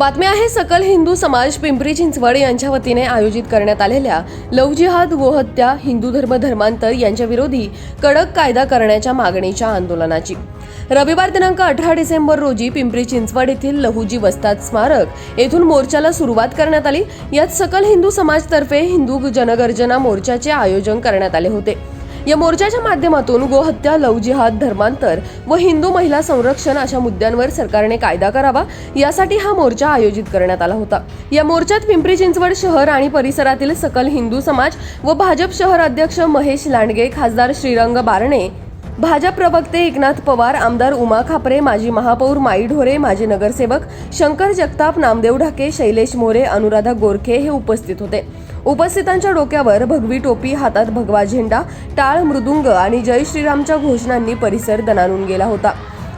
बातमी आहे सकल हिंदू समाज पिंपरी चिंचवड यांच्या वतीने आयोजित करण्यात आलेल्या लव जिहाद गोहत्या हिंदू धर्म धर्मांतर यांच्या विरोधी कडक कायदा करण्याच्या मागणीच्या आंदोलनाची. रविवार दिनांक अठरा डिसेंबर रोजी पिंपरी चिंचवड येथील लहुजी वस्ताद स्मारक येथून मोर्चाला सुरुवात करण्यात आली. यात सकल हिंदू समाजतर्फे हिंदू जनगर्जना मोर्चाचे आयोजन करण्यात आले होते. या मोर्चाच्या माध्यमातून गोहत्या लव जिहाद धर्मांतर व हिंदू महिला संरक्षण अशा मुद्द्यांवर सरकारने कायदा करावा यासाठी हा मोर्चा आयोजित करण्यात आला होता. या मोर्चात पिंपरी चिंचवड शहर आणि परिसरातील सकल हिंदू समाज व भाजप शहर अध्यक्ष महेश लांडगे खासदार श्रीरंग बारणे भाजप प्रवक्ते एकनाथ पवार आमदार उमा खापरे माजी महापौर माई ढोरे माजी नगरसेवक शंकर जगताप नामदेव ढाके शैलेश मोरे अनुराधा गोरखे हे उपस्थित होते. उपस्थितांच्या डोक्यावर भगवी टोपी हातात भगवा झेंडा टाळ मृदुंग आणि जय श्रीरामच्या घोषणांनी परिसर दणानून गेला होता.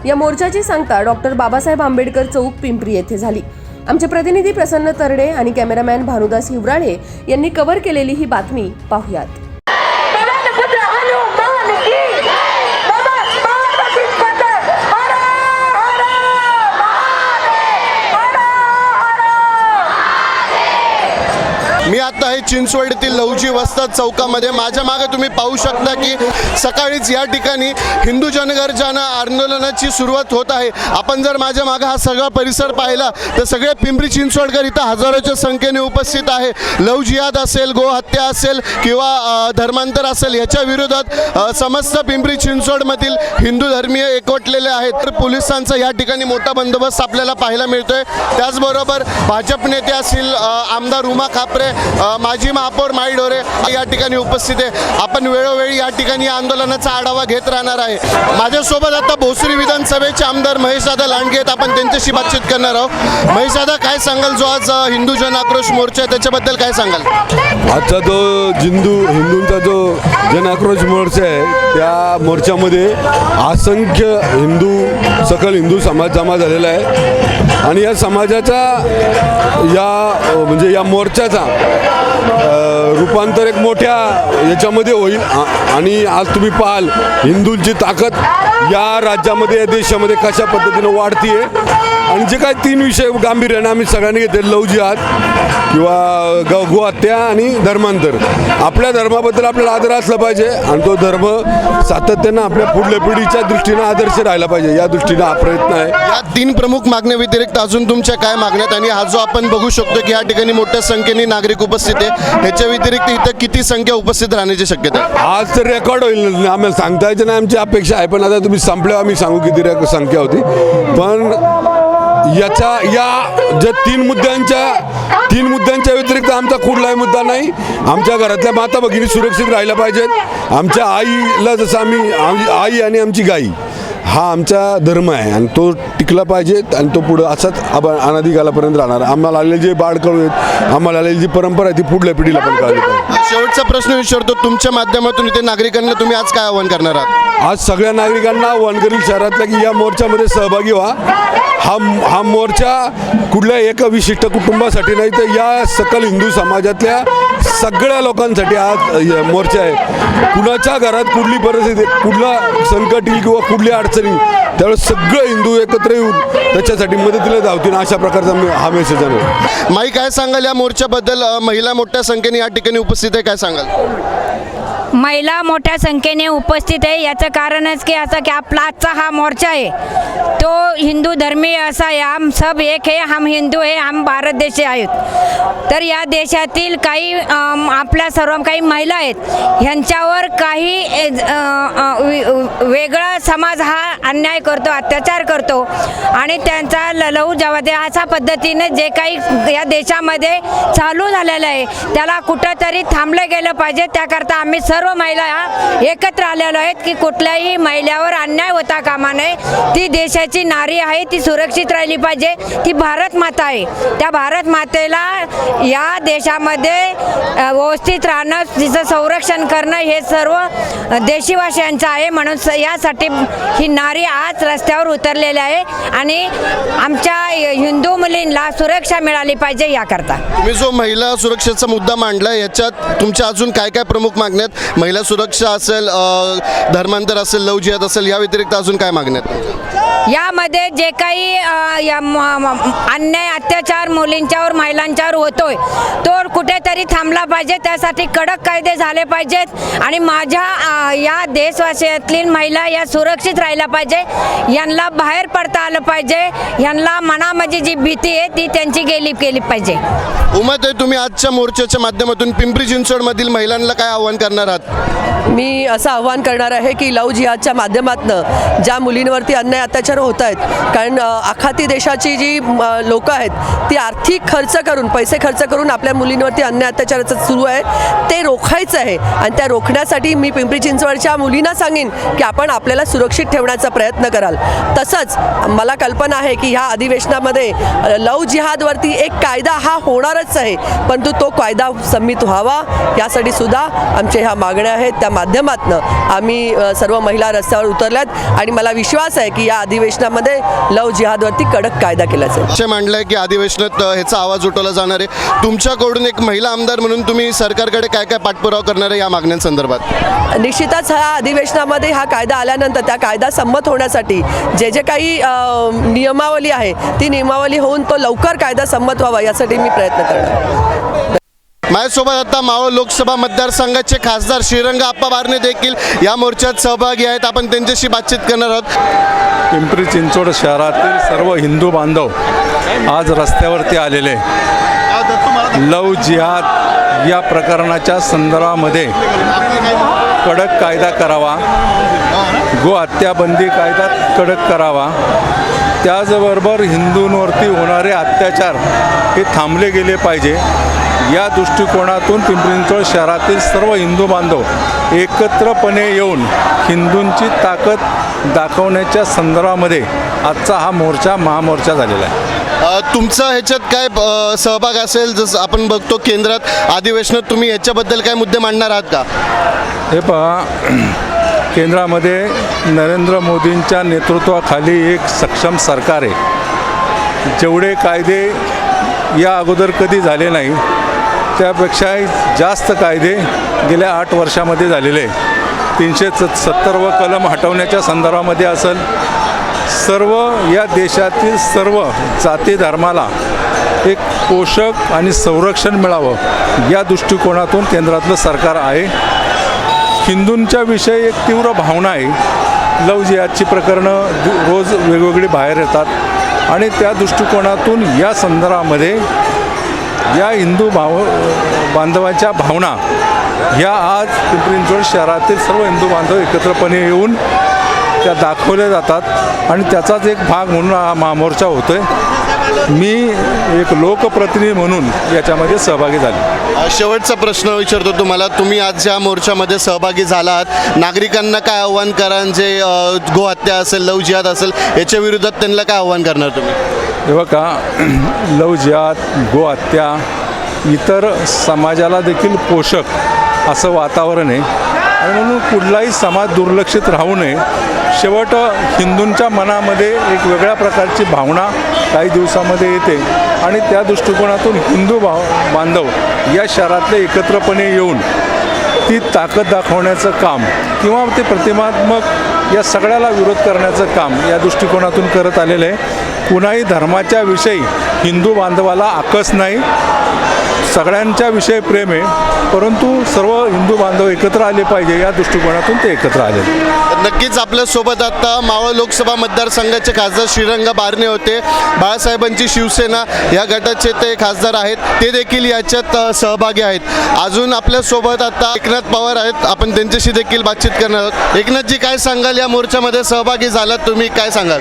या मोर्चाची सांगता डॉक्टर बाबासाहेब आंबेडकर चौक पिंपरी येथे झाली. आमचे प्रतिनिधी प्रसन्न तरडे आणि कॅमेरामॅन भानुदास हिवराळे यांनी कव्हर केलेली ही बातमी पाहुयात. मी आता आहे चिंचवड येथील लवजी वस्ताद चौकामध्ये माझ्या मागे तुम्ही पाहू शकता की सकाळीच या ठिकाणी हिंदू जनगर्जना आंदोलनाची सुरुवात होत आहे. आपण जर माझ्या मागे हा सगळा परिसर पाहिला तर सगळे पिंपरी चिंचवडकर इथं हजारोच्या संख्येने उपस्थित आहे. लव जिहाद असेल गोहत्या असेल किंवा धर्मांतर असेल याच्या विरोधात समस्त पिंपरी चिंचवडमधील हिंदू धर्मीय एकवटलेले आहेत. तर पोलिसांचा या ठिकाणी मोठा बंदोबस्त आपल्याला पाहायला मिळतोय. त्याचबरोबर भाजप नेते असतील आमदार उमा खापरे माजी महापौर माई डोरे या ठिकाणी उपस्थित आहे. आपण वेळोवेळी या ठिकाणी या आंदोलनाचा आढावा घेत राहणार आहे. माझ्यासोबत आता भोसरी विधानसभेचे आमदार महेशदादा लांडगे आहेत. आपण त्यांच्याशी बातचीत करणार आहोत. महेशदादा काय सांगाल? जो आज हिंदू जन आक्रोश मोर्चा आहे त्याच्याबद्दल काय सांगाल? आजचा जो हिंदू हिंदूंचा जो जन आक्रोश मोर्चा आहे त्या मोर्चामध्ये असंख्य हिंदू सकल हिंदू समाज जमा झालेला आहे. आणि या समाजाचा या म्हणजे या मोर्चाचा रूपांतर एक मोठ्या याच्यामध्ये होईल. आणि आज तुम्ही पाहाल हिंदूंची ताकद या राज्यामध्ये या देशामध्ये कशा पद्धतीनं वाढतीये. आणि जे काय तीन विषय गांभीर्याने आम्ही सगळ्यांनी घेतले लव जिहाद किंवा ग गोहत्या आणि धर्मांतर. आपल्या धर्माबद्दल आपल्याला आदर असला पाहिजे आणि तो धर्म सातत्यानं आपल्या पुढल्या पिढीच्या दृष्टीनं आदर्श राहिला पाहिजे. या दृष्टीनं हा प्रयत्न आहे. या तीन प्रमुख मागण्या व्यतिरिक्त अजून तुमच्या काय मागण्यात आणि हा जो आपण बघू शकतो की या ठिकाणी मोठ्या संख्येने नागरिक उपस्थित आहे ह्याच्या व्यतिरिक्त इथं किती संख्या उपस्थित राहण्याची शक्यता आहे? आज तर रेकॉर्ड होईल. आम्हाला सांगता यायचं नाही आमची अपेक्षा आहे. पण आता तुम्ही संपल्यावर आम्ही सांगू किती रेक संख्या होती. पण याच्या या ज्या तीन मुद्द्यांच्या तीन मुद्द्यांच्या व्यतिरिक्त आमचा कुठलाही मुद्दा नाही. आमच्या घरातल्या माता भगिनी सुरक्षित राहिल्या पाहिजेत. आमच्या आईला जसं आम्ही आई आणि आमची गाई. हा आमचा धर्म आहे आणि तो टिकला पाहिजे आणि तो पुढं असाच अब अनादिकालापर्यंत राहणार. आम्हाला आलेले जे बाळ कळू आहेत आम्हाला आलेली जी परंपरा आहे ती पुढल्या पिढीला पण कळली पाहिजे. शेवटचा प्रश्न विचारतो तुमच्या माध्यमातून इथे नागरिकांना तुम्ही आज काय आवाहन करणार आहात? आज सगळ्या नागरिकांना वनगरी शहरातल्या की या मोर्चामध्ये सहभागी व्हा. हा हा मोर्चा कुठल्या एका विशिष्ट कुटुंबासाठी नाही तर या सकल हिंदू समाजातल्या सगळ्या लोकांसाठी आज मोर्चा आहे. कुणाच्या घरात कुठली परिस्थिती कुठला संकट येईल किंवा कुठली अडचणी त्यावेळेस सगळं हिंदू एकत्र येऊन त्याच्यासाठी मदतीला धावतील अशा प्रकारचा मी- हा मेसेज आहे. माई काय सांगाल या मोर्चाबद्दल? महिला मोठ्या संख्येने या ठिकाणी उपस्थित आहे काय सांगाल? महिला मोठ्या संख्येने उपस्थित आहे. याचं कारणच की असं की आपला आजचा हा मोर्चा आहे. तो हिंदू धर्मीय असा आहे. आम सब एक आहे हम हिंदू आहे आम भारत देश आहेत. तर या देशातील काही आपल्या सर्व काही महिला आहेत. ह्यांच्यावर काही वेगळा समाज हा अन्याय करतो अत्याचार करतो. आणि त्यांचा ललऊ जवादे अशा पद्धतीने जे काही या देशामध्ये चालू झालेलं आहे त्याला कुठंतरी थांबलं गेलं पाहिजे. त्याकरता आम्ही सर्व महिला एकत्र आलेलो आहेत की कुठल्याही महिलेवर अन्याय होता कामा नये. ती देशाची नारी आहे ती सुरक्षित राहिली पाहिजे. ती भारत माता आहे. त्या भारत मातेला या देशामध्ये व्यवस्थित राहणं तिचं संरक्षण करणं हे सर्व देशीवासियांचं आहे. म्हणून यासाठी ही नारी आज रस्त्यावर उतरलेली आहे आणि आमच्या हिंदू मुलींना सुरक्षा मिळाली पाहिजे याकरता. तुम्ही जो महिला सुरक्षेचा मुद्दा मांडला याच्यात तुमच्या अजून काय काय प्रमुख मागण्यात महिला सुरक्षा असेल धर्मांतर असेल लव जिहाद असेल या व्यतिरिक्त अजून काय मागण्यात यामध्ये जे काही अन्याय अत्याचार मुलींच्यावर महिलांच्यावर होतोय तो कुठेतरी थांबला पाहिजे. त्यासाठी कडक कायदे झाले पाहिजेत आणि माझ्या या देशवासियातील महिला या सुरक्षित राहिल्या पाहिजे. यांना बाहेर पडता आलं पाहिजे. यांना मनामध्ये जी भीती आहे ती त्यांची गेली केली पाहिजे. उमत तुम्ही आजच्या मोर्चाच्या माध्यमातून पिंपरी चिंचवडमधील महिलांना काय आव्हान करणार आहात? मी असं आव्हान करणार आहे की लव जिहादच्या माध्यमातून ज्या मुलींवरती अन्याय अत्याचार होत आहेत कारण आखाती देशाची जी लोक आहेत ती आर्थिक खर्च करून पैसे खर्च करून आपल्या मुलींवरती अन्याय अत्याचाराचं सुरू आहे ते रोखायचं आहे. आणि त्या रोखण्यासाठी मी पिंपरी चिंचवडच्या मुलींना सांगेन की आपण आपल्याला सुरक्षित ठेवण्याचा प्रयत्न कराल. तसंच मला कल्पना आहे की ह्या अधिवेशनामध्ये लव जिहादवरती एक कायदा हा होणारच आहे परंतु तो कायदा संमित व्हावा यासाठी सुद्धा आमच्या ह्या मागण्या आहेत त्या माध्यमातनं आम्ही सर्व महिला रस्त्यावर उतरल्यात आणि मला विश्वास आहे की या अधिवेशनामध्ये लव जिहादवरती कडक कायदा केला जाईल. विषय मांडलाय की अधिवेशनात ह्याचा आवाज उठवला जाणार आहे. तुमच्याकडून एक महिला आमदार म्हणून तुम्ही सरकारकडे काय काय पाठपुरावा करणार आहे या मागण्यांसंदर्भात? निश्चितच ह्या अधिवेशनामध्ये हा कायदा आल्यानंतर त्या कायदा संमत होण्यासाठी जे जे काही नियमावली आहे ती नियमावली होऊन तो लवकर कायदा संमत व्हावा यासाठी मी प्रयत्न करणार. माझ्यासोबत आता मावळ लोकसभा मतदारसंघाचे खासदार श्रीरंग आप्पा बारणे देखील या मोर्चात सहभागी आहेत. आपण त्यांच्याशी बातचीत करणार आहोत. पिंपरी चिंचवड शहरातील सर्व हिंदू बांधव आज रस्त्यावरती आलेले लव जिहाद या प्रकरणाच्या संदर्भामध्ये कडक कायदा करावा. गो हत्याबंदी कायदा कडक करावा. त्याचबरोबर हिंदूंवरती होणारे अत्याचार हे थांबले गेले पाहिजे. या दृष्टिकोनातून पिंपरी शहरातील सर्व हिंदू बांधव एकत्रपणे येऊन हिंदूंची ताकद दाखवण्याच्या संदर्भामध्ये आजचा हा मोर्चा महामोर्चा झालेला आहे. तुमचा ह्याच्यात काय सहभाग असेल जसं आपण बघतो केंद्रात अधिवेशनात तुम्ही ह्याच्याबद्दल काय मुद्दे मांडणार आहात का? हे पहा केंद्रामध्ये नरेंद्र मोदींच्या नेतृत्वाखाली एक सक्षम सरकार आहे. जेवढे कायदे या अगोदर कधी झाले नाही त्यापेक्षाही जास्त कायदे गेल्या आठ वर्षामध्ये झालेले. आहे तीनशे स सत्तर व कलम हटवण्याच्या संदर्भामध्ये असेल सर्व या देशातील सर्व जाती धर्माला एक पोषक आणि संरक्षण मिळावं या दृष्टिकोनातून केंद्रातलं सरकार आहे. हिंदूंच्या विषयी एक तीव्र भावना आहे. लव जिहादची प्रकरणं रोज वेगवेगळी बाहेर येतात. आणि त्या दृष्टिकोनातून या संदर्भामध्ये या हिंदू भाव बांधवांच्या भावना ह्या आज पिंपरी चिंचवड शहरातील सर्व हिंदू बांधव एकत्रपणे येऊन त्या दाखवल्या जातात आणि त्याचाच एक भाग म्हणून हा महामोर्चा होतो आहे मी एक लोकप्रतिनिधी म्हणून याच्यामध्ये सहभागी झाले. शेवटचा प्रश्न विचारतो तुम्हाला. तुम्ही आज या मोर्चामध्ये सहभागी झाला आहात नागरिकांना काय आव्हान कराल जे गोहत्या असेल लव जिहाद असेल याच्या विरोधात त्यांना काय आव्हान करणार तुम्ही? हे बघा लवजात गोहत्या गो इतर समाजाला देखील पोषक असं वातावरण आहे. आणि म्हणून कुठलाही समाज दुर्लक्षित राहू नये. शेवट हिंदूंच्या मनामध्ये एक वेगळ्या प्रकारची भावना काही दिवसामध्ये येते. आणि त्या दृष्टिकोनातून हिंदू भाव बांधव या शहरातले एकत्रपणे येऊन ती ताकद दाखवण्याचं काम किंवा ते प्रतिमात्मक या सगळ्याला विरोध करण्याचं काम या दृष्टिकोनातून करत आलेलं आहे. कुणाही धर्माच्या विषयी हिंदू बांधवाला आकस नाही. सगळ्यांच्या विषयी प्रेम आहे परंतु सर्व हिंदू बांधव एकत्र आले पाहिजे या दृष्टिकोनातून ते एकत्र आले. नक्कीच आपल्यासोबत आता मावळ लोकसभा मतदारसंघाचे खासदार श्रीरंग बारणे होते. बाळासाहेबांची शिवसेना या गटाचे ते खासदार आहेत. ते देखील याच्यात सहभागी आहेत. अजून आपल्यासोबत आता एकनाथ पवार आहेत. आपण त्यांच्याशी देखील बातचीत करणार आहोत. एकनाथजी काय सांगाल? या मोर्चामध्ये सहभागी झालात तुम्ही काय सांगाल?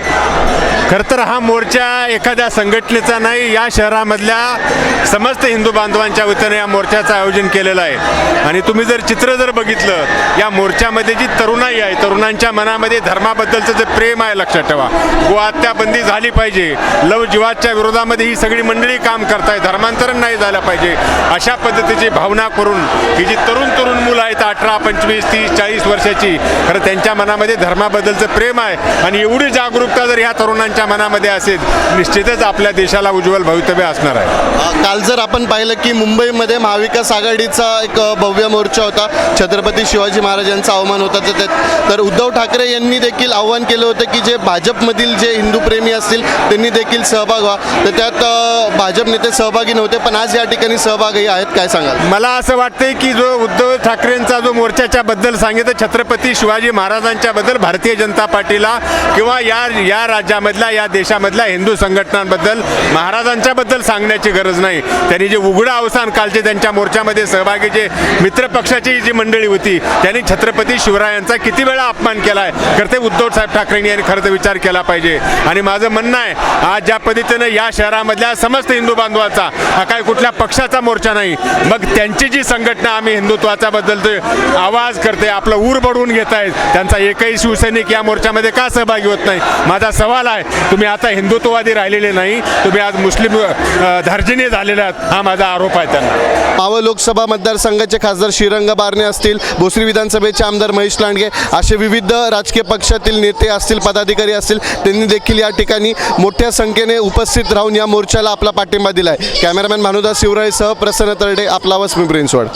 खरं तर हा मोर्चा एखाद्या संघटनेचा नाही या शहरामधल्या समस्त हिंदू बांधवांच्या वतीने या मोर्चाचं आयोजन केलेलं आहे. आणि तुम्ही जर चित्र जर बघितलं या मोर्चामध्ये जी तरुणाई आहे तरुणांच्या मनामध्ये धर्माबद्दलचं जे प्रेम आहे लक्षात ठेवा. गोहत्या बंदी झाली पाहिजे. लव जीवाच्या विरोधामध्ये ही सगळी मंडळी काम करताय. धर्मांतरण नाही झालं पाहिजे. अशा पद्धतीची भावना करून ही जी तरुण तरुण मुलं आहेत अठरा पंचवीस तीस चाळीस वर्षाची खरं त्यांच्या मनामध्ये धर्माबद्दलचं प्रेम आहे. आणि एवढी जागरूकता जर ह्या तरुणांच्या मनामध्ये असेल निश्चितच आपल्या देशाला उज्ज्वल भवितव्य असणार आहे. काल जर आपण पाहिलं की मुंबईमध्ये महाविकास आघाडीचा एक भव्य मोर्चा होता. छत्रपती शिवाजी महाराजांचा अवमान होता. तर त्यात- तर उद्धव ठाकरे यांनी देखील आव्हान केलं होतं की जे भाजपमधील जे हिंदू प्रेमी असतील त्यांनी देखील सहभाग व्हा तर त्यात भाजप नेते सहभागी नव्हते पण आज या ठिकाणी सहभागी आहेत. काय सांगाल? मला असं वाटतंय की जो उद्धव ठाकरेंचा जो मोर्चाच्या बद्दल सांगितलं छत्रपती शिवाजी महाराजांच्या बद्दल भारतीय जनता पार्टीला किंवा या या राज्यामधल्या या देशामधल्या हिंदू संघटनांबद्दल महाराजांच्या बद्दल सांगण्याची गरज नाही. त्यांनी जे उघडं अवसान कालचे त्यांच्या मोर्चामध्ये सहभागी जे मित्र पक्षाची जी मंडळी होती त्यांनी छत्रपती शिवरायांचा किती वेळा अपमान केला आहे तर ते उद्धव साहेब ठाकरेंनी यांनी खरं तर विचार केला पाहिजे. आणि माझं म्हणणं आहे आज ज्या पद्धतीनं या शहरामधल्या समस्त हिंदू बांधवाचा हा काय कुठल्या पक्षाचा मोर्चा नाही मग त्यांची जी संघटना आम्ही हिंदुत्वाचा बद्दल आवाज करते आपलं ऊर बडवून घेत आहेत त्यांचा एकही शिवसैनिक या मोर्चामध्ये का सहभागी होत नाही? माझा सवाल आहे तुम्ही आता हिंदुत्ववादी राहिलेले नाही तुम्ही आज मुस्लिम अ, धार्जिणे झालेले आहात हा माझा आरोप आहे त्यांना. मावळ लोकसभा मतदारसंघाचे खासदार श्रीरंग बारणे असतील भोसरी विधानसभेचे आमदार महेश लांडगे असे विविध राजकीय पक्षातील नेते असतील पदाधिकारी असतील त्यांनी देखील या ठिकाणी मोठ्या संख्येने उपस्थित राहून या मोर्चाला आपला पाठिंबा दिला आहे कॅमेरामॅन भानुदास शिवरायसह प्रसन्न तरडे आपला वसमी ब्रेन्सवाड